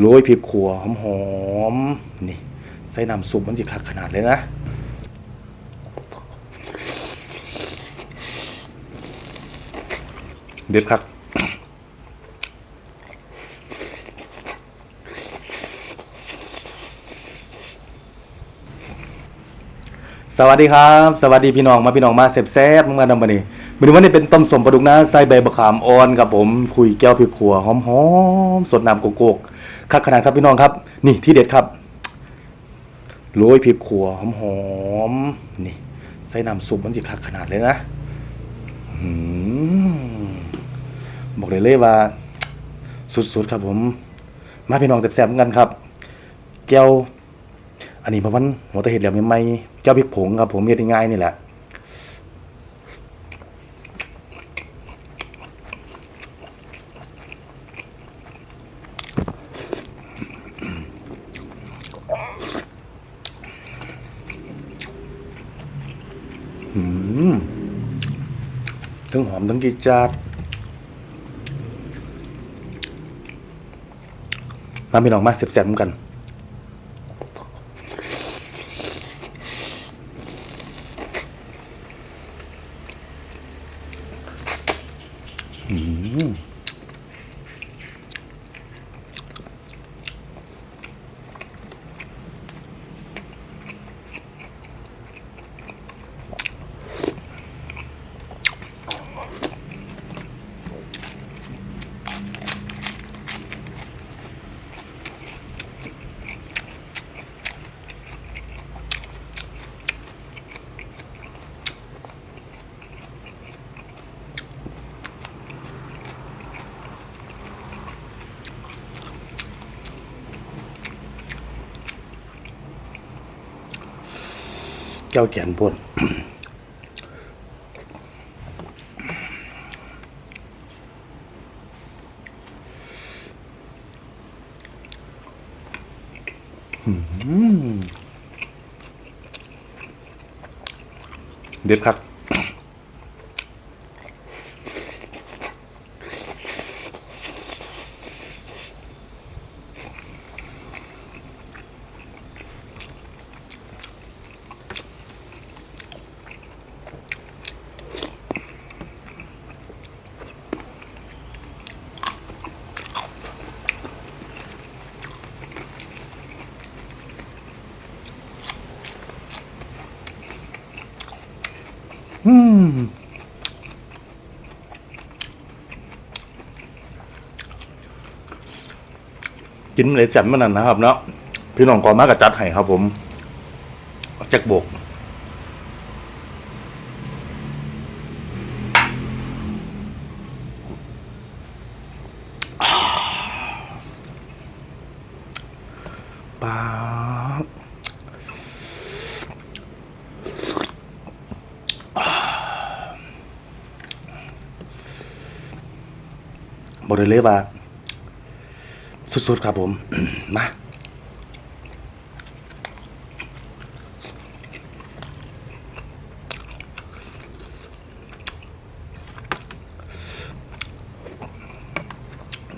โรยพริกขัวหอมๆนี่ ใส่น้ำซุปมันสิคักขนาดเลยนะเด็ดครับสวัสดีครับ สวัสดีพี่น้องมาพี่น้องมาเสบแซ่บๆมาดำบันนี้มื้อวันนี้เป็นต้มสมปลาดุกนะใส่ใบมะขามอ่อนครับผมคุยแก้วพริกขัวหอมๆสดน้ำโกโก้ คักขนาดครับพี่น้องครับ นี่ที่เด็ดครับโรยพริกขัวหอมๆนี่ใส่น้ำซุปมันสิคักขนาดเลยนะอบอกเลยเลยว่า สุดๆครับผม มาพี่น้องแซ่บๆกันครับแก้วอันนี้เพราะวันหัวตะเห็ดเหลี่ยมใหม่ๆเจ้าพริกผงครับผมเฮ็ดง่ายๆนี่แหละ ทั้งหอมทั้งกีจาดมาพี่น้องมาเสียบๆกัน แก้วแก่นพ่นเด็ดครับ กินเลยแซ่บมันนั่นนะครับเนาะพี่น้องก่อนมากกับจัดให้ครับผมแจ็คโบก บอกเลยเลยว่า สุดๆครับผม มา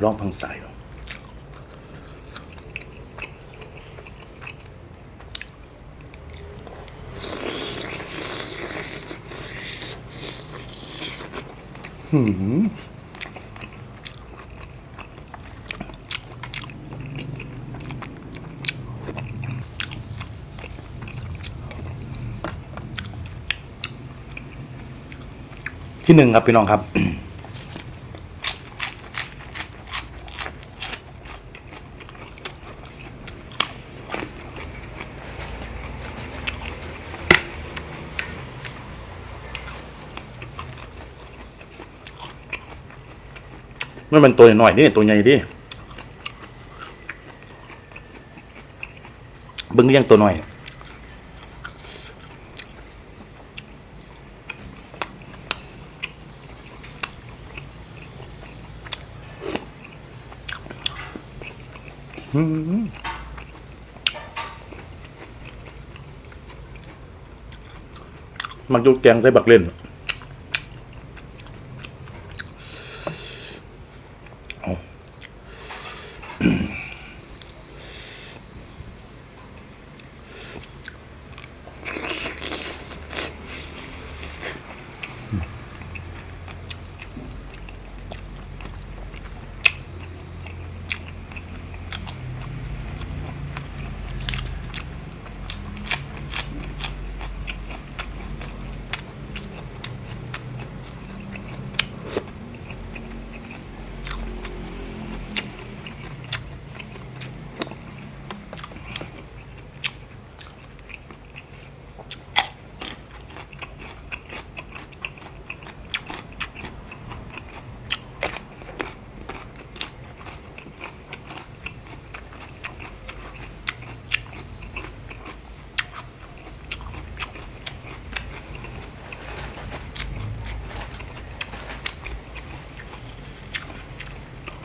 ลองฟังสายดู ที่หนึ่งครับพี่น้องครับ มันเป็นตัวหน่อยนี่ตัวใหญ่ดิเบิ้งเลี้ยงตัวหน่อย มันดูแกงใส่บักเล่น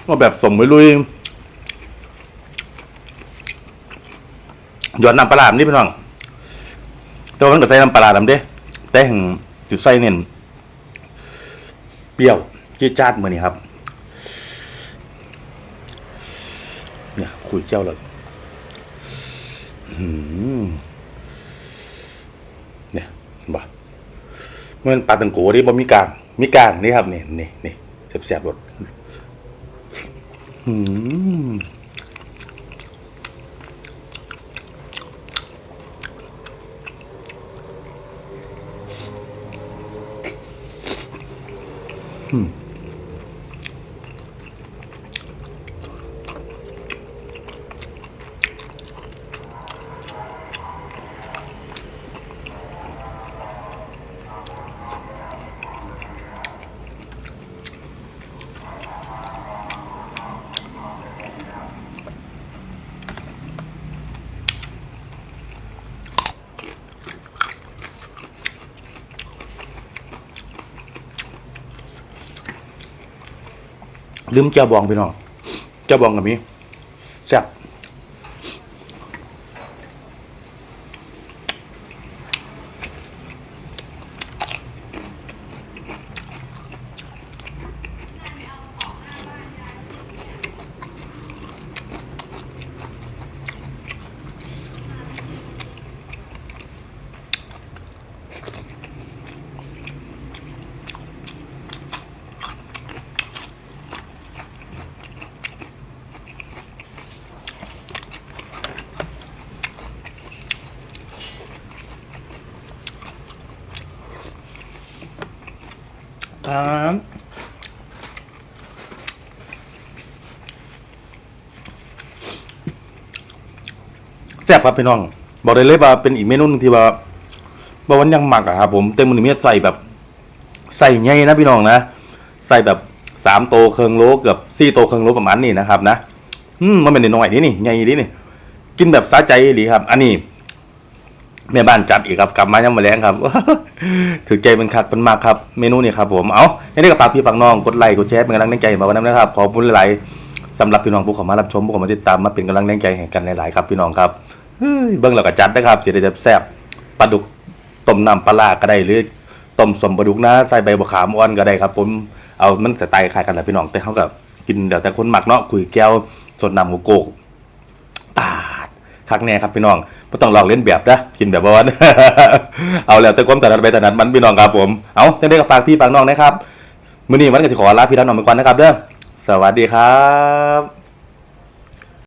ว่าแบบสมไว้ลุยหยอดน้ำปลาร้านี่พี่น้อง แต่ว่ามันก็ใส่น้ำปลาร้าดำเด้ แต่แห่งจุดใส่เน้นเปรี้ยวจี๊จาดมือนี่ครับ เนี่ยคุยเจ้าเลยอืมเนี่ยบ่เมื่อปลาตังโกนี่บ่มีกลาง มีกลางนี่ครับนี่นี่นี่แสบๆรส อืม ลืมเจ้าบองพี่น้องเจ้าบองกับมีแซ่บ ครับแซ่บครับพี่น้อง บอกได้เลยว่าเป็นอีกเมนูหนึงที่ว่าบวันยังหมักอะครับผมเต็มมือนี้ใส่แบบ ใส่ใหญ่นะพี่น้องนะใส่แบบสามโตเคิงโลเกือบสี่โตเคิงโลประมาณนี้นะครับนะอืมมันเป็นน้อยนี่นี่ใหญ่ดีนี่กินแบบสะใจดีครับ อันนี้ แม่บ้านจัดอีกครับกลับมายังมาแรงครับถือใจเป็นคักเป็นมากครับเมนูนี่ครับผมเอาในนี้ก็ฝากพี่ฝากน้องกดไลค์กดแชร์เป็นกำลังใจมาวันนั้นนะครับขอบคุณหลายๆสำหรับพี่น้องผู้เข้ามารับชมผู้เข้ามาติดตามมาเป็นกำลังใจให้กันหลายๆครับพี่น้องครับเฮ้ยเบิ้งเราก็จัดนะครับเสียดายแซ่บปลาดุกต้มน้ำปลาร้าก็ได้หรือต้มสมปลาดุกนะใส่ใบมะขามอ่อนก็ได้ครับ ผมเอามันสไตล์คล้ายกันแหละพี่น้องแต่เขากับกินเดี๋ยวแต่คนหมักเนาะคุยแก้วสดน้ำโกโก้ คักแน่ครับพี่น้องไม่ต้องลองเล่นแบบนะกินแบบว่าเอาแล้วแต่ความแต่นั้นไปแต่นั้นมันพี่น้องครับผมเอาจังได้กับฝากพี่ฝากน้องนะครับมื้อนี้วันก็สิขอลาพี่ท่านน้องไปก่อนนะครับเด้อสวัสดีครับ